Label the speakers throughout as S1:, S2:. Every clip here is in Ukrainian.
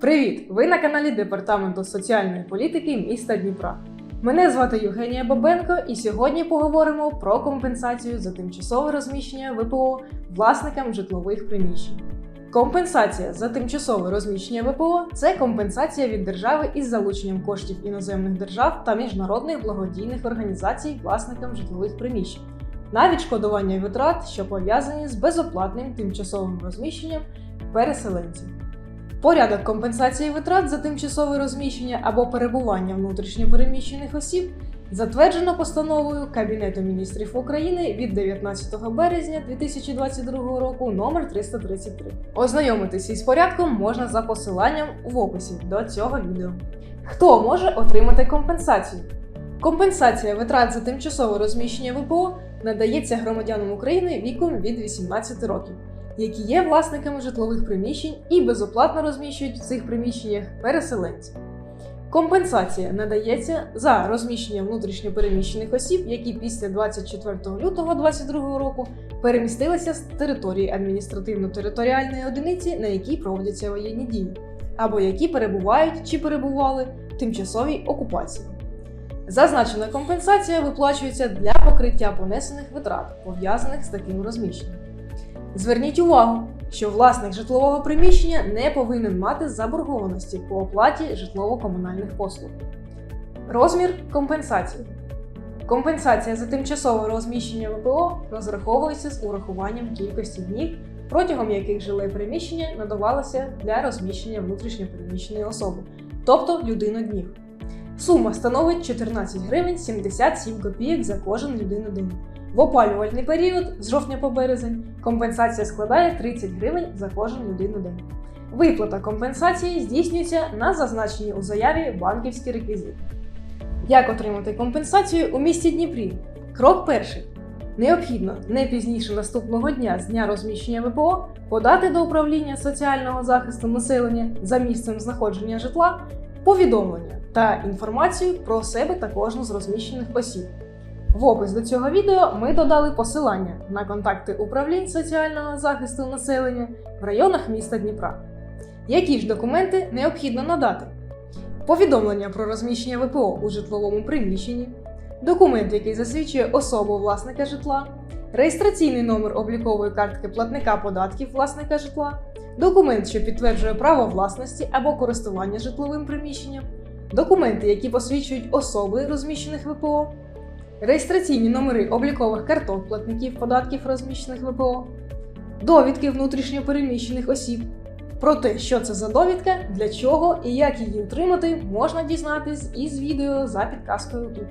S1: Привіт! Ви на каналі Департаменту соціальної політики міста Дніпра. Мене звати Євгенія Бабенко, і сьогодні поговоримо про компенсацію за тимчасове розміщення ВПО власникам житлових приміщень. Компенсація за тимчасове розміщення ВПО це компенсація від держави із залученням коштів іноземних держав та міжнародних благодійних організацій власникам житлових приміщень на відшкодування витрат, що пов'язані з безоплатним тимчасовим розміщенням переселенців. Порядок компенсації витрат за тимчасове розміщення або перебування внутрішньо переміщених осіб затверджено постановою Кабінету міністрів України від 19 березня 2022 року номер 333. Ознайомитися із порядком можна за посиланням в описі до цього відео. Хто може отримати компенсацію? Компенсація витрат за тимчасове розміщення ВПО надається громадянам України віком від 18 років які є власниками житлових приміщень і безоплатно розміщують в цих приміщеннях переселенців. Компенсація надається за розміщення внутрішньопереміщених осіб, які після 24 лютого 2022 року перемістилися з території адміністративно-територіальної одиниці, на якій проводяться воєнні дії, або які перебувають чи перебували в тимчасовій окупації. Зазначена компенсація виплачується для покриття понесених витрат, пов'язаних з таким розміщенням. Зверніть увагу, що власник житлового приміщення не повинен мати заборгованості по оплаті житлово-комунальних послуг. Розмір компенсації. Компенсація за тимчасове розміщення ВПО розраховується з урахуванням кількості днів, протягом яких жиле приміщення надавалося для розміщення внутрішньопереміщеної особи, тобто людиноднів. Сума становить 14 гривень 77 копійок за кожен людинодень. В опалювальний період з жовтня по березень компенсація складає 30 гривень за кожен людину день. Виплата компенсації здійснюється на зазначені у заяві банківські реквізити. Як отримати компенсацію у місті Дніпрі? Крок перший. Необхідно не пізніше наступного дня з дня розміщення ВПО подати до управління соціального захисту населення за місцем знаходження житла повідомлення та інформацію про себе та кожну з розміщених осіб. В опис до цього відео ми додали посилання на контакти управлінь соціального захисту населення в районах міста Дніпра. Які ж документи необхідно надати? Повідомлення про розміщення ВПО у житловому приміщенні, документ, який засвідчує особу власника житла, реєстраційний номер облікової картки платника податків власника житла, документ, що підтверджує право власності або користування житловим приміщенням, документи, які посвідчують особи розміщених ВПО реєстраційні номери облікових карток платників податків розміщених ВПО, довідки внутрішньо переміщених осіб. Про те, що це за довідка, для чого і як її отримати, можна дізнатись із відео за підказкою тут.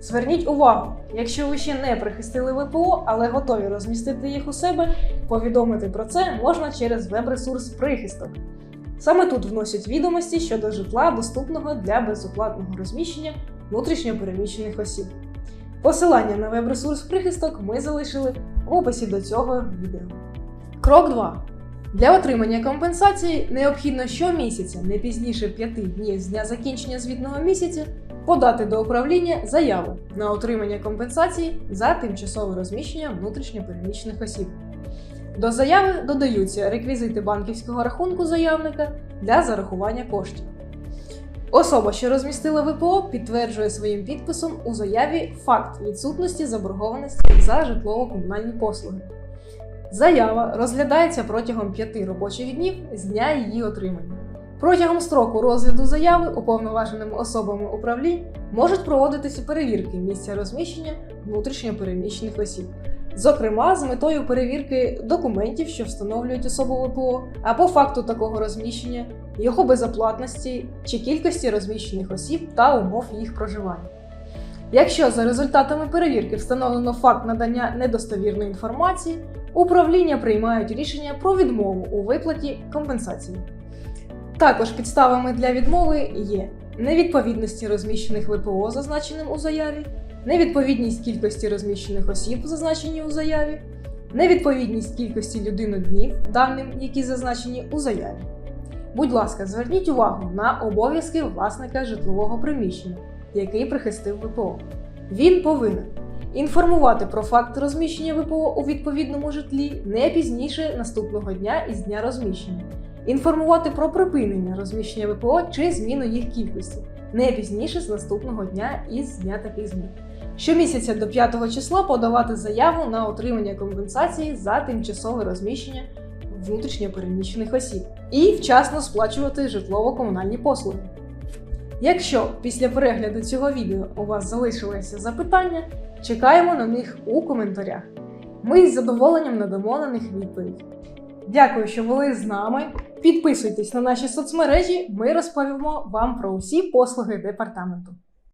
S1: Зверніть увагу, якщо ви ще не прихистили ВПО, але готові розмістити їх у себе, повідомити про це можна через веб-ресурс прихисток. Саме тут вносять відомості щодо житла, доступного для безоплатного розміщення внутрішньо переміщених осіб. Посилання на веб-ресурс прихисток ми залишили в описі до цього відео. Крок 2. Для отримання компенсації необхідно щомісяця, не пізніше 5 днів з дня закінчення звітного місяця, подати до управління заяву на отримання компенсації за тимчасове розміщення внутрішньопереміщених осіб. До заяви додаються реквізити банківського рахунку заявника для зарахування коштів. Особа, що розмістила ВПО, підтверджує своїм підписом у заяві факт відсутності заборгованості за житлово-комунальні послуги. Заява розглядається протягом 5 робочих днів з дня її отримання. Протягом строку розгляду заяви уповноваженими особами управлінь можуть проводитися перевірки місця розміщення внутрішньопереміщених осіб, зокрема з метою перевірки документів, що встановлюють особу ВПО, або факту такого розміщення, його безоплатності чи кількості розміщених осіб та умов їх проживання. Якщо за результатами перевірки встановлено факт надання недостовірної інформації, управління приймають рішення про відмову у виплаті компенсації. Також підставами для відмови є невідповідності розміщених ВПО, зазначеним у заяві, невідповідність кількості розміщених осіб, зазначені у заяві, невідповідність кількості людиноднів, даним, які зазначені у заяві. Будь ласка, зверніть увагу на обов'язки власника житлового приміщення, який прихистив ВПО. Він повинен інформувати про факт розміщення ВПО у відповідному житлі не пізніше наступного дня із дня розміщення, інформувати про припинення розміщення ВПО чи зміну їх кількості не пізніше з наступного дня із дня таких змін. Щомісяця до 5 числа подавати заяву на отримання компенсації за тимчасове розміщення внутрішньопереміщених осіб і вчасно сплачувати житлово-комунальні послуги. Якщо після перегляду цього відео у вас залишилися запитання, чекаємо на них у коментарях. Ми з задоволенням надамо на них відповідь. Дякую, що були з нами. Підписуйтесь на наші соцмережі, ми розповімо вам про усі послуги департаменту.